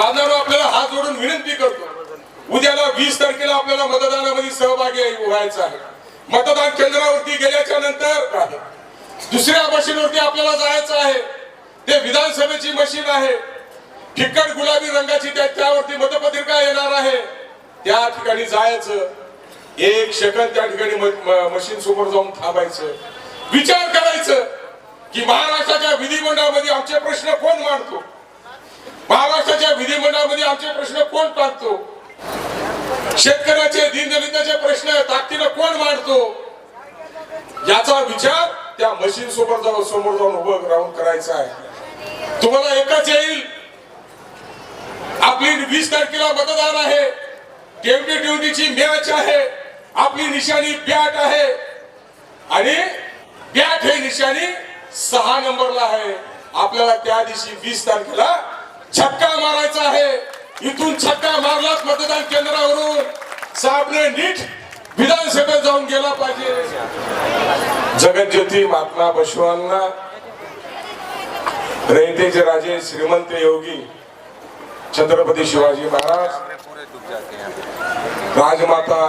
बांधवांनो आपल्याला हात जोडून विनंती करतो. उद्याला वीस तारखेला आपल्याला मतदानामध्ये सहभागी व्हायचं आहे. मतदान केंद्रावरती गेल्याच्यानंतर दुसऱ्या मशीनवरती आपल्याला जायचं आहे. ते विधानसभेची मशीन आहे. फिक्कट गुलाबी रंगाची त्या त्यावरती मतपत्रिका येणार आहे. त्या ठिकाणी जायचं. एक सेकंद त्या ठिकाणी म- मशीन समोर जाऊन थांबायचं. विचार करायचं की महाराष्ट्राच्या विधिमंडळामध्ये आमचे प्रश्न कोण मांडतो? महाराष्ट्राच्या विधिमंडळामध्ये आमचे प्रश्न कोण टाकतो शेतकऱ्याचे दीनदलिताचे प्रश्न ताकदीनं कोण मांडतो? याचा विचार त्या मशीन सोबत जाऊन समोर जाऊन उभं राहून करायचा आहे. तुम्हाला एकच येईल. आपली वीस तारखेला मतदान आहे. ट्वेंटी ट्वेंटीची मॅच आहे. आपली निशाणी बॅट आहे. आणि बॅट हे निशाणी सहा नंबरला आहे. आपल्याला त्या दिवशी वीस तारखेला छक्का मारायचा आहे. इथून छक्का मारलाच मतदान केंद्रावरून. साहेबने नीट विधानसभेत जाऊन गेला पाहिजे. जगज्योती महात्मा बसवांना रयतेचे राजे श्रीमंत योगी छत्रपती शिवाजी महाराज राजमाता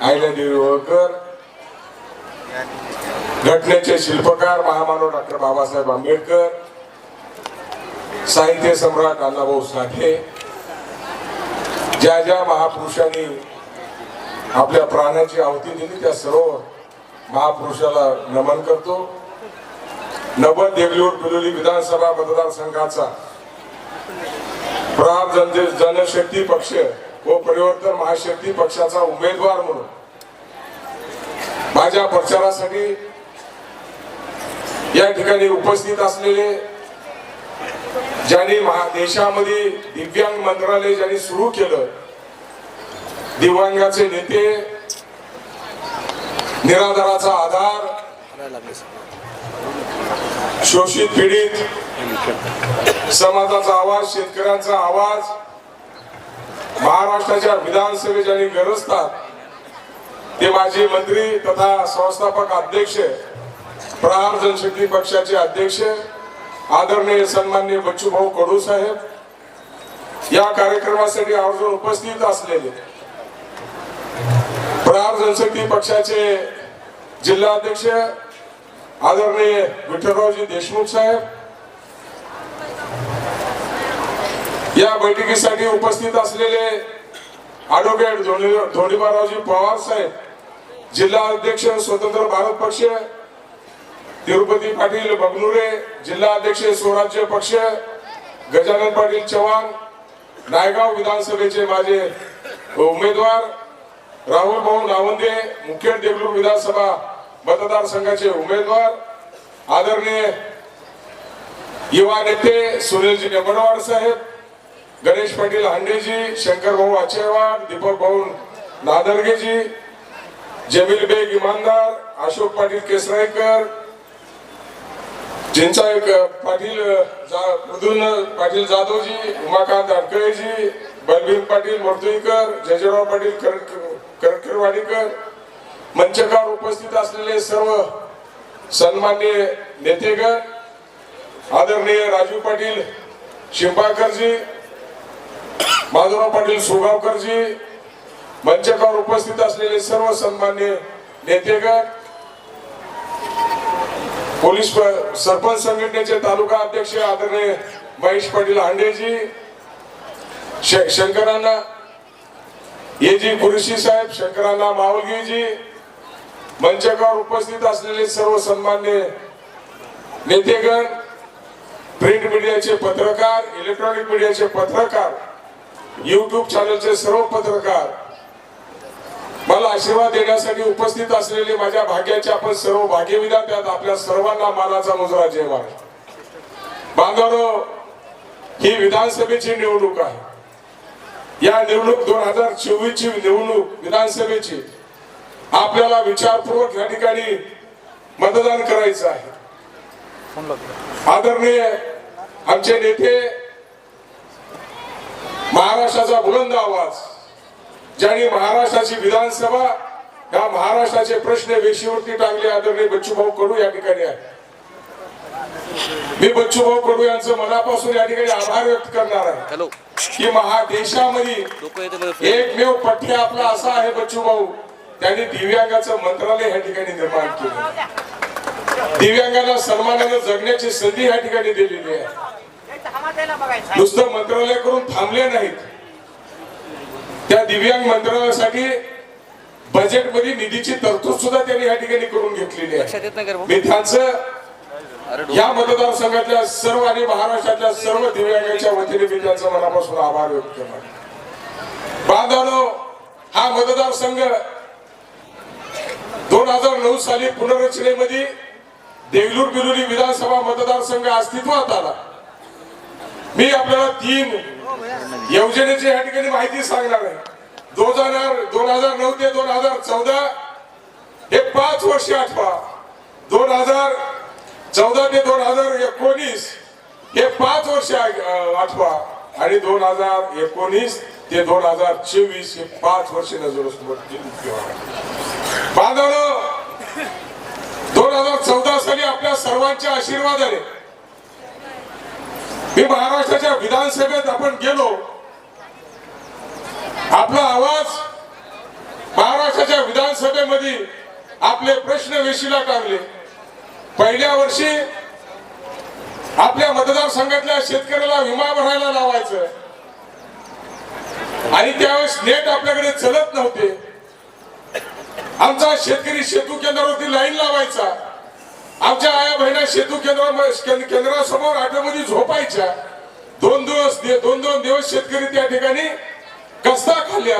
अहिल्यादेवी होळकर घटनेचे शिल्पकार महामानव डॉक्टर बाबासाहेब आंबेडकर साहित्य सम्राट अण्णाभाऊ साठे ज्या ज्या महापुरुषांनी आपल्या प्राणाची आहुती दिली त्या सर्व महापुरुषाला नमन करतो. नवद देगलूर बिलोली विधानसभा मतदारसंघाचा प्राग जन जनशक्ती पक्ष व परिवर्तन महाशक्ती पक्षाचा उमेदवार म्हणून माझ्या प्रचारासाठी या ठिकाणी उपस्थित असलेले ज्यांनी महा देशामध्ये दिव्यांग मंत्रालय ज्यांनी सुरू केलं दिव्यांगाचे नेते निराधाराचा आधार शोषित पीडित समाजाचा आवाज शेतकऱ्यांचा आवाज महाराष्ट्राच्या विधानसभेत ज्यांनी गरजतात ते माजी मंत्री तथा संस्थापक अध्यक्ष प्रहार जनशक्ती पक्षाचे अध्यक्ष आदरणीय सन्माननीय बच्चूभाऊ कडू साहेब या कार्यक्रमासाठी आवर्जून उपस्थित असलेले प्रहार जनशक्ती पक्षाचे जिल्हाध्यक्ष आदरणीय विठ्ठलरावजी देशमुख साहेब या बैठकीसाठी उपस्थित असलेले ॲडव्होकेट धोनी धोंडीबारावजी पवार साहेब जिल्हा अध्यक्ष स्वतंत्र भारत पक्ष तिरुपती पाटील बगनुरे जिल्हा अध्यक्ष स्वराज्य पक्ष गजानन पाटील चव्हाण नायगाव विधानसभेचे माझे उमेदवार राहुल भाऊ नावंदे मुखेड देगलूर विधानसभा मतदारसंघाचे उमेदवार आदरणीय युवा नेते सुनीलजी निंबडवाड साहेब गणेश पाटील हांडेजी शंकर भाऊ आचेवाड दीपक भाऊ नादरगेजी जमील बेग इमानदार अशोक पाटील ज्यांचा एक पाटील जा- पाटील जाधवजी उमाकांत अडकळेजी बलबीर पाटील मर्तुईकर जयजराव पाटील करटकरवाडीकर मंचकार उपस्थित असलेले सर्व सन्मान्य नेतेगण आदरणीय राजू पाटील शिंपाकरजी माधवराव पाटील सुगावकरजी मंचकावर उपस्थित असलेले सर्व सन्मान्य नेतेगण पोलीस प- सरपंच संघटनेचे तालुका अध्यक्ष आदरणीय महेश पाटील हांडेजी श- शंकरांना येजी कुरशी साहेब शंकरांना मावलगीजी मंचकावर उपस्थित असलेले सर्व सन्मान्य नेतेगण प्रिंट मीडियाचे पत्रकार इलेक्ट्रॉनिक मीडियाचे पत्रकार युट्यूब चॅनलचे सर्व पत्रकार मला आशीर्वाद देण्यासाठी उपस्थित असलेले माझ्या भाग्याचे आपण सर्व भाग्यविधा त्यात आपल्या सर्वांना मानाचा मुजरा जेवा बांधवांनो ही विधानसभेची निवडणूक आहे. या निवडणूक दोन हजार चोवीस ची निवडणूक विधानसभेची आपल्याला विचारपूर्वक या ठिकाणी मतदान करायचं आहे. आदरणीय आमचे नेते महाराष्ट्राचा बुलंद आवाज ज्यांनी महाराष्ट्राची विधानसभा या महाराष्ट्राचे प्रश्न वेशीवरती टाकले आदरणीय बच्चूभाऊ कडू या ठिकाणी आहे मी बच्चूभाऊ कडू यांचं मनापासून या ठिकाणी आभार व्यक्त करणार आहे. की येते बघ एकमेव पठ्य आपला असा आहे बच्चू भाऊ त्यांनी दिव्यांगाचं मंत्रालय ह्या ठिकाणी निर्माण केलं. दिव्यांगांना सन्मानानं जगण्याची संधी ह्या ठिकाणी दिलेली आहे. नुसतं मंत्रालय करून थांबले नाहीत. त्या दिव्यांग मंत्रालयासाठी बजेटमध्ये निधीची तरतूद सुद्धा त्यांनी ह्या ठिकाणी करून घेतलेली आहे? मी त्यांचं या मतदारसंघातल्या सर्व आणि महाराष्ट्रातल्या सर्व दिव्यांगाच्या वतीने मी त्यांचा मनापासून आभार व्यक्त करतो. बांधवानो हा मतदारसंघ दोन हजार नऊ साली पुनर्रचनेमध्ये देगलूर बिलोली विधानसभा मतदारसंघ अस्तित्वात आला. मी आपल्याला तीन योजनेची या ठिकाणी माहिती सांगणार आहे. दोन हजार दोन हजार नऊ ते दोन हजार चौदा हे पाच वर्ष आठवा. दोन हजार चौदा ते दोन हजार एकोणीस हे पाच वर्ष आठवा. आणि दोन हजार एकोणीस ते दोन हजार चोवीस हे पाच वर्ष नजर बांधव दोन हजार चौदा साली आपल्या सर्वांच्या आशीर्वादाने मी महाराष्ट्राच्या विधानसभेत आपण गेलो. आपला आवाज महाराष्ट्राच्या विधानसभेमध्ये आपले प्रश्न वेशीला टाकले पहिल्या वर्षी आपल्या मतदारसंघातल्या शेतकऱ्याला विमा भरायला लावायचं. आणि त्यावेळेस नेट आपल्याकडे चलत नव्हते. आमचा शेतकरी शेतू केंद्रावरती लाईन लावायचा. आमच्या आया बहिणी सेतू केंद्रा केंद्रासमोर आठवडी झोपायच्या. दोन दिवस दोन दोन दिवस शेतकरी त्या ठिकाणी कस्ता खाल्ल्या.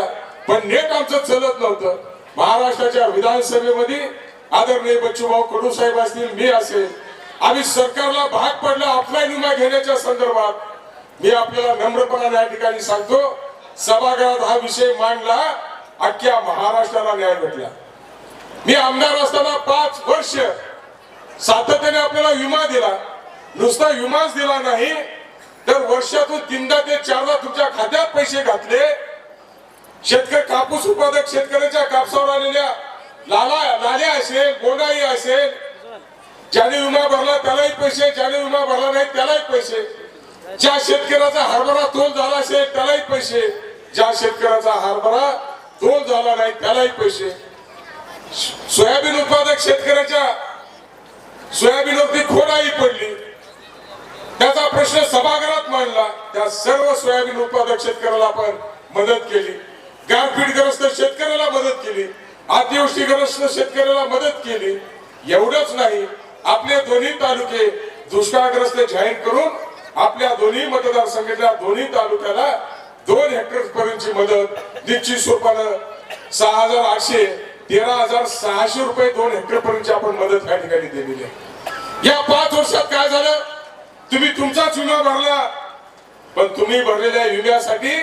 पण नेट आमचं चलत नव्हतं. महाराष्ट्राच्या विधानसभेमध्ये आदरणीय बच्चूभाऊ कडू साहेब असतील मी असेल. आम्ही सरकारला भाग पडला ऑफलाईन विमा घेण्याच्या संदर्भात. मी आपल्याला नम्रपणाने या ठिकाणी सांगतो सभागृहात हा विषय मांडला अख्ख्या महाराष्ट्राला न्याय भेटला. मी आमदार असताना पाच वर्ष सातत्याने आपल्याला विमा दिला. नुसता विमाच दिला नाही तर वर्षातून तीनदा ते चारदा तुमच्या खात्यात पैसे घातले. शेतकरी कापूस उत्पादक शेतकऱ्याच्या कापसावर आलेल्या लाला लाल्या असेल गोंडाई असेल ज्याने विमा भरला त्यालाही पैसे ज्याने विमा भरला नाही त्यालाही पैसे. ज्या शेतकऱ्याचा हरभरा तोल झाला असेल त्यालाही पैसे. ज्या शेतकऱ्याचा हरभरा तोल झाला नाही त्यालाही पैसे. सोयाबीन उत्पादक शेतकऱ्याच्या सोयाबीनवरती खोडाई पडली. त्याचा प्रश्न सभागृहात मांडला. त्या सर्व सोयाबीन उत्पादक शेतकऱ्याला आपण मदत केली. गारपीटग्रस्त शेतकऱ्याला मदत केली. अतिवृष्टीग्रस्त शेतकऱ्याला मदत केली. एवढंच नाही आपले दोन्ही तालुके दुष्काळग्रस्त जाहीर करून आपल्या दोन्ही मतदारसंघातल्या दोन्ही तालुक्याला दोन हेक्टर पर्यंतची मदत निश्चित स्वरूपानं सहा हजार आठशे तेरा हजार सहाशे रुपये दोन हेक्टर पर्यंतची आपण मदत या ठिकाणी दिलेली आहे. या पाच वर्षात काय झालं? तुम्ही तुमचाच विमा भरला पण तुम्ही भरलेल्या विम्यासाठी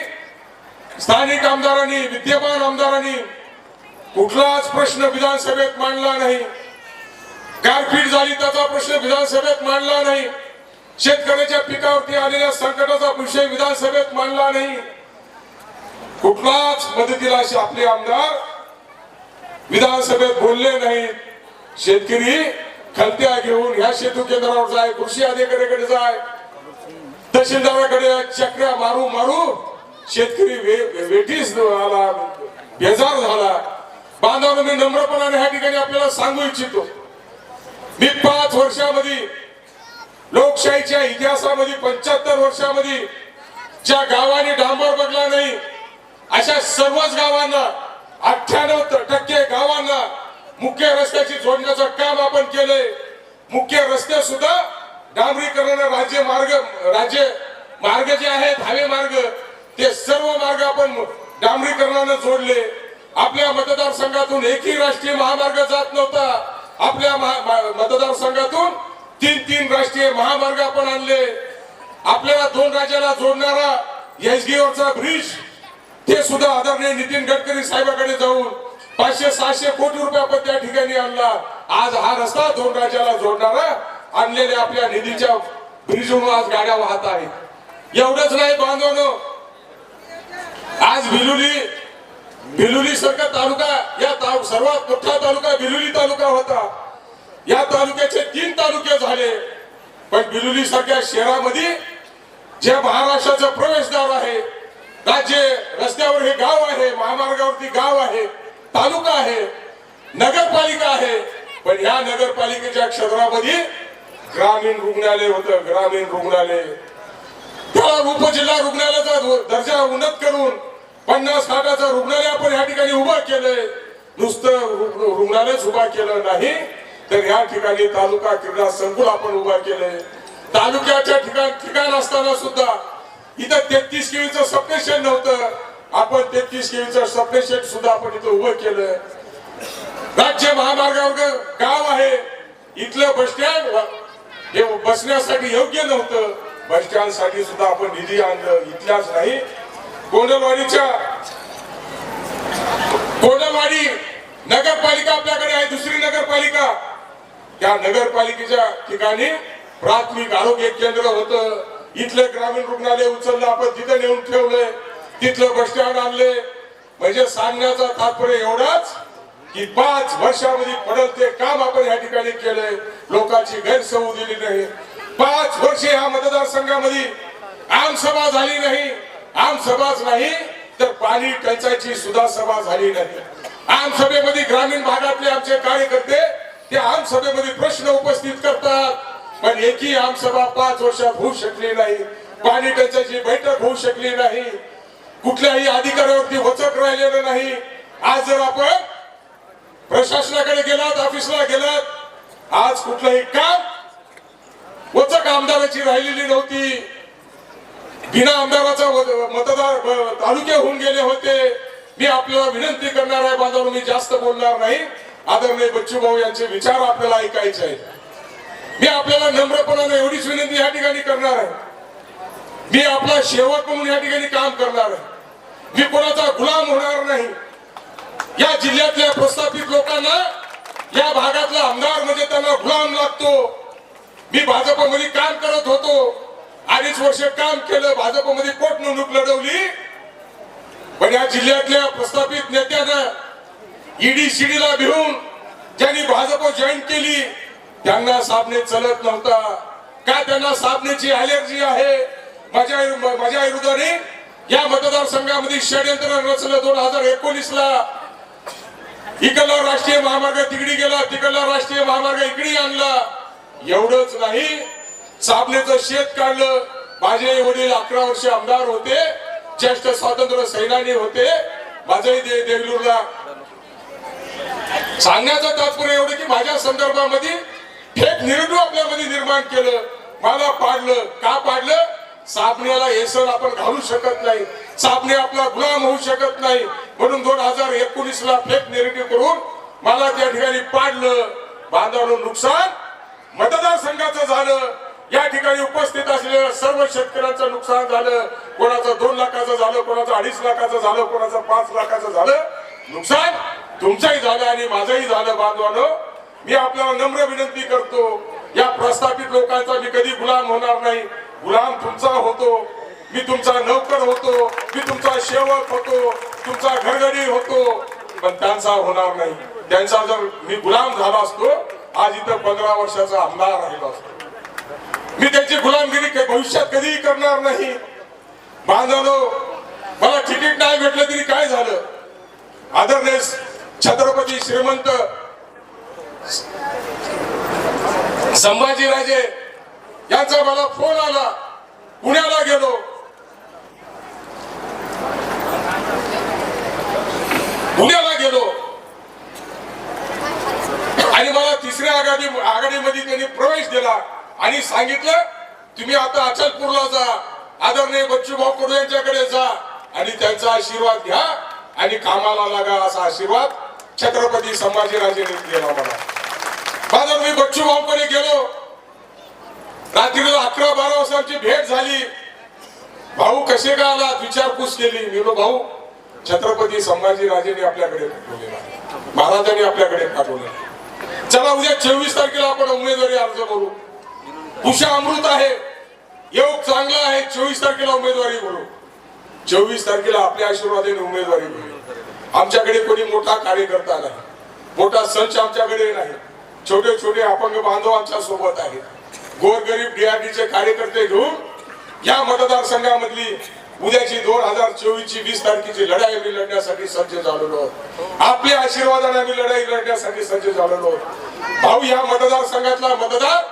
स्थानिक आमदारांनी विद्यमान आमदारांनी कुठलाच प्रश्न विधानसभेत मांडला नाही. गारपीट झाली त्याचा प्रश्न विधानसभेत मांडला नाही. शेतकऱ्याच्या पिकावरती आलेल्या संकटाचा विषय विधानसभेत मांडला नाही. कुठलाच मदतीला असे आपले आमदार विधानसभेत बोलले नाहीत. शेतकरी खलत्या घेऊन ह्या सेतू केंद्रावर जाय कृषी अधिकाऱ्याकडे जाय. तहसीलदाराकडे चक्र्या मारू मारू. शेतकरी वे- वेठीस आला बेजार झाला. बांधवांना मी नम्रपणाने ह्या ठिकाणी आपल्याला सांगू इच्छितो. मी पाच वर्षामध्ये लोकशाहीच्या इतिहासामध्ये पंच्याहत्तर वर्षामध्ये ज्या गावाने डांबर बघला नाही अशा सर्वच गावांना अठ्ठ्याण्णव टक्के गावांना मुख्य रस्त्याची जोडण्याचं काम आपण केलंय. मुख्य रस्ते सुद्धा डांबरीकरणाने राज्य मार्ग राज्य मार्ग जे आहेत हवे मार्ग ते सर्व मार्ग आपण डांबरीकरणानं जोडले. आपल्या मतदारसंघातून एकही राष्ट्रीय महामार्ग जात नव्हता. आपल्या महा- मतदारसंघातून तीन तीन राष्ट्रीय महामार्ग आपण आणले. आपल्याला दोन राज्याला जोडणारा एसगीवरचा ब्रिज ते सुद्धा आदरणीय नितीन गडकरी साहेबाकडे जाऊन पाचशे सहाशे कोटी रुपये आपण त्या ठिकाणी आणला. आज हा रस्ता दोन राज्याला जोडणारा आणलेल्या आपल्या निधीच्या ब्रिजवरून आज गाड्या वाहत आहेत. एवढंच नाही बांधवण आज भिलुली भिलुली सारखा तालुका या ता- सर्वात मोठा तालुका भिलुली तालुका होता. या तालुक्याचे तीन तालुके झाले. पण बिलुली सारख्या शहरामध्ये जे महाराष्ट्राचं प्रवेशद्वार आहे राज्य रस्त्यावर हे गाव आहे महामार्गावरती गाव आहे तालुका आहे नगरपालिका आहे पण ह्या नगरपालिकेच्या क्षेत्रामध्ये ग्रामीण रुग्णालय होतं ग्रामीण रुग्णालय. त्याला उपजिल्हा रुग्णालयाचा दर्जा उन्नत करून पन्नास खाटाचं रुग्णालय आपण या ठिकाणी उभं केलंय. नुसतं रुग्णालयच उभा केलं नाही तर या ठिकाणी तालुका क्रीडा संकुल आपण उभा केलंय. तालुक्याच्या ठिकाण ठिकाण असताना सुद्धा इथं तेहतीस केवीचं सबस्टेशन नव्हतं. आपण तेहतीस केवीचं सबस्टेशन सुद्धा आपण इथं उभं केलं राज्य महामार्गावर गाव आहे. इथलं बस स्टँड हे बसण्यासाठी योग्य नव्हतं. बस स्टँडसाठी सुद्धा आपण निधी आणलं. इथल्याच नाही. कोंडलवाडीच्या कोंडलवाडी नगरपालिका आपल्याकडे आहे. दुसरी नगरपालिका. त्या नगरपालिकेच्या ठिकाणी प्राथमिक आरोग्य केंद्र होतं. इथलं ग्रामीण रुग्णालय उचललं. आपण तिथं नेऊन ठेवलंय. तिथलं बस स्टँड आणले. म्हणजे सांगण्याचा तात्पर्य एवढाच की पाच वर्षामध्ये पडल ते काम आपण या ठिकाणी केलंय लोकांची गैरसमू दिली नाही. पाच वर्षे ह्या मतदारसंघामध्ये आमसभा झाली नाही. आमसभाच नाही तर पाणी टंचाईची सुद्धा सभा झाली नाही. आमसभेमध्ये ग्रामीण भागातले आमचे कार्यकर्ते ते आमसभेमध्ये प्रश्न उपस्थित करतात. पण एकही आमसभा पाच वर्षात होऊ शकली नाही. पाणी टंचाईची बैठक होऊ शकली नाही. कुठल्याही अधिकाऱ्यावरती वचक राहिलेलं नाही. आज जर आपण प्रशासनाकडे गेलात ऑफिसला गेलात आज कुठलंही काम वचक आमदाराची राहिलेली नव्हती. बिना आमदाराचा मतदार तालुके होऊन गेले होते. मी आपल्याला विनंती करणार आहे बांधव मी जास्त बोलणार नाही. आदरणीय बच्चू भाऊ यांचे विचार आपल्याला ऐकायचे आहेत. मी आपल्याला नम्रपणाने एवढीच विनंती या ठिकाणी करणार आहे. मी आपला शेवट म्हणून या ठिकाणी काम करणार आहे. मी कोणाचा गुलाम होणार नाही. या जिल्ह्यातल्या प्रस्थापित लोकांना या भागातला आमदार म्हणजे त्यांना गुलाम लागतो. मी भाजपमध्ये काम करत होतो. अडीच वर्ष काम केलं भाजपमध्ये पोटनिवडणूक लढवली. पण या जिल्ह्यातल्या प्रस्थापित नेत्यानं ईडी सीडीला भिवून ज्यांनी भाजप जॉईन केली त्यांना साबणे चलत नव्हता. का त्यांना साबणेची अलर्जी आहे? माझ्या माझ्या विरोधाने या मतदारसंघामध्ये षडयंत्र रचलं दोन हजार एकोणीस ला इकडला राष्ट्रीय महामार्ग तिकडी गेला तिकडला राष्ट्रीय महामार्ग इकडे आणला. एवढंच नाही साबणेचं शेत काढलं. माझे वडील अकरा वर्ष आमदार होते ज्येष्ठ स्वातंत्र्य सैनानी होते. माझे दे देगलूरला. सांगण्याचं तात्पर्य एवढं की माझ्या संदर्भामध्ये थेट निरडू आपल्यामध्ये निर्माण केलं. मला पाडलं. का पाडलं? साबण्याला हेसर आपण घालू शकत नाही. साबणे आपला गुलाम होऊ शकत नाही. म्हणून दोन हजार एकोणीस ला फेक निगेटिव्ह करून मला त्या ठिकाणी पाडलं. बांधवलं नुकसान मतदारसंघाचं झालं. या ठिकाणी उपस्थित असलेल्या सर्व शेतकऱ्यांचं नुकसान झालं. कोणाचं दोन लाखाचं झालं कोणाचं अडीच लाखाचं झालं कोणाचं पाच लाखाचं झालं. नुकसान तुमचंही झालं आणि माझंही झालं बांधवानं. मी आपल्याला नम्र विनंती करतो. या प्रस्थापित लोकांचा मी कधी गुलाम होणार नाही. गुलाम तुमचा होतो मी तुमचा नौकर होतो मी तुमचा सेवक होतो तुमचा घरगडी होतो. पण त्यांचा होणार नाही. त्यांचा जर मी गुलाम झाला असतो आज इथं पंधरा वर्षाचा आमदार राहिलो असतो. मी त्यांची गुलामगिरी भविष्यात कधीही करणार नाही. बांधव मला तिकीट नाही भेटलं तरी काय झालं? आदरणीय छत्रपती श्रीमंत संभाजीराजे यांचा मला फोन आला. पुण्याला गेलो. पुण्याला गेलो. आणि मला तिसऱ्या आघाडी आघाडीमध्ये त्यांनी प्रवेश दिला. आणि सांगितलं तुम्ही आता अचलपूरला जा. आदरणीय बच्चूभाऊ कडू यांच्याकडे जा. आणि त्यांचा आशीर्वाद घ्या. आणि कामाला लागा असा आशीर्वाद छत्रपती संभाजीराजेंनी दिला मला. कारण मी बच्चू भाऊकडे गेलो. रात्रीला अकरा बारा वाजता आमची भेट झाली. भाऊ कसे का आला विचारपूस केली. मी भाऊ छत्रपती संभाजीराजेंनी आपल्याकडे पाठवलेला आहे. महाराजांनी आपल्याकडे पाठवलेला चला उद्या चोवीस तारखेला आपण उमेदवारी अर्ज करू. उषा अमृत आहे. योग चांगला आहे. चोवीस तारखेला उमेदवारी करू चोवीस तारखेला आपल्या आशीर्वादाने उमेदवारी भरू. आमच्याकडे कोणी मोठा कार्यकर्ता नाही. मोठा संच आमच्याकडे नाही. छोटे छोटे अपंग बांधव आमच्यासोबत आहेत गोरगरीब डीआरडीचे कार्यकर्ते घेऊन या मतदारसंघामधली उद्याची दोन हजार चोवीस ची वीस तारखेची लढाई आम्ही लढण्यासाठी सज्ज झालेलो आहोत. आपल्या आशीर्वादाने आम्ही लढाई लढण्यासाठी सज्ज झालेलो आहोत. भाऊ या मतदारसंघातला मतदार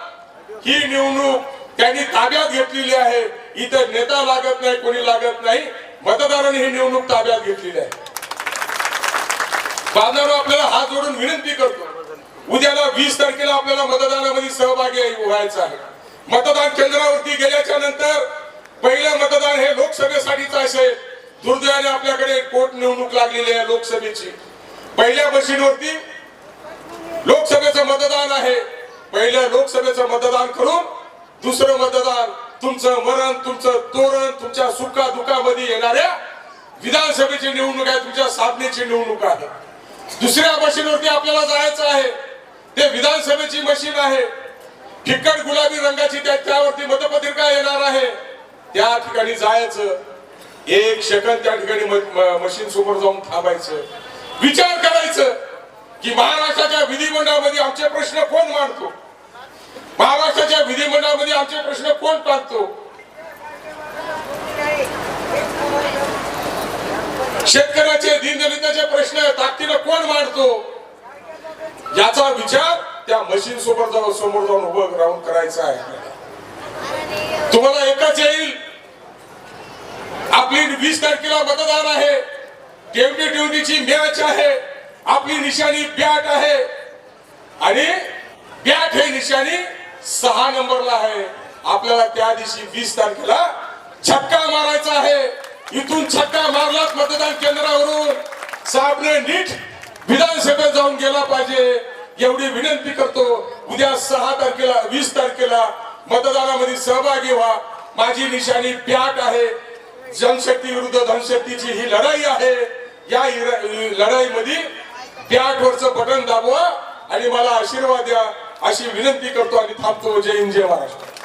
ही निवडणूक त्यांनी ताब्यात घेतलेली आहे. इथं नेता लागत नाही कोणी लागत नाही. मतदारांनी ही निवडणूक ताब्यात घेतलेली आहे. बांधवांनो आपल्याला हात जोडून विनंती करतो. उद्याला वीस तारखेला आपल्याला मतदानामध्ये सहभागी व्हायचं आहे. मतदान केंद्रावरती गेल्याच्यानंतर पहिलं मतदान हे लोकसभेसाठीच असेल दुर्दैवाने आपल्याकडे पोट निवडणूक लागलेली आहे लोकसभेची. पहिल्या मशीनवरती लोकसभेचं मतदान आहे. पहिलं लोकसभेचं मतदान करून दुसरं मतदान तुमचं मरण तुमचं तोरण तुमच्या सुखा दुखामध्ये येणाऱ्या विधानसभेची निवडणूक आहे तुमच्या साधनेची निवडणूक आहे. दुसऱ्या मशीनवरती आपल्याला जायचं आहे. ते विधानसभेची मशीन आहे. फिकट गुलाबी रंगाची त्यावरती मतपत्रिका येणार आहे. त्या ठिकाणी जायचं. एक सेकंद त्या ठिकाणी मशीन समोर जाऊन थांबायचं. विचार करायचं की महाराष्ट्राच्या विधिमंडळामध्ये आमचे प्रश्न कोण मांडतो? महाराष्ट्राच्या विधिमंडळामध्ये आमचे प्रश्न कोण टाकतो शेतकऱ्याचे दिनदलिताचे प्रश्न ताकदीनं कोण मांडतो? याचा विचार त्या मशीन सोबत जाऊन समोर जाऊन उभं राहून करायचा आहे. तुम्हाला एकच येईल. आपली वीस तारखेला मतदान आहे. ट्वेंटी ट्वेंटीची मॅच आहे. आपली निशाणी बॅट आहे. आणि बॅट हे निशाणी सहा नंबरला आहे. आपल्याला त्या दिवशी वीस तारखेला छक्का मारायचा आहे. इथून छक्का मारलाच मतदान केंद्रावरून. साहेबने नीट विधानसभेत जाऊन गेला पाहिजे. एवढी विनंती करतो. उद्या सहा तारखेला वीस तारखेला मतदानामध्ये सहभागी व्हा. माझी निशाणी प्याट आहे. जनशक्ती विरुद्ध धनशक्तीची ही लढाई आहे. या लढाईमध्ये बॅट बटन दाबवा आणि मला आशीर्वाद द्या अशी विनंती करतो आणि थांबतो. जय हिंद जय महाराष्ट्र.